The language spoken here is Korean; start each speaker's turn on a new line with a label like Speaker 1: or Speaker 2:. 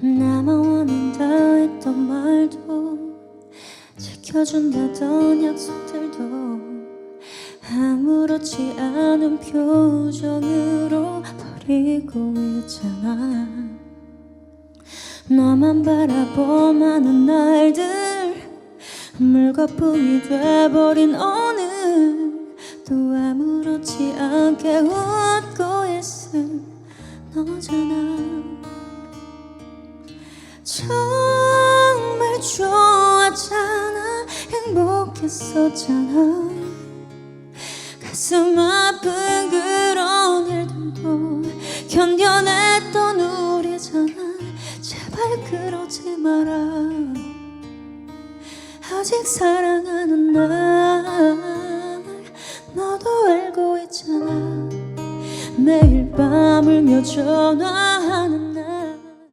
Speaker 1: 나만 원한다 했던 말도 지켜준다던 약속들도 아무렇지 않은 표정으로 버리고 있잖아. 너만 바라보는 날들 물거품이 돼버린 오늘 또 아무렇지 않게 웃고 있은 너잖아 정말 좋았잖아. 행복했었잖아. 가슴 아픈 그런 일들도 견뎌냈던 우리잖아. 제발 그러지 마라. 아직 사랑하는 날 너도 알고 있잖아. 매일 밤 울며 전화하는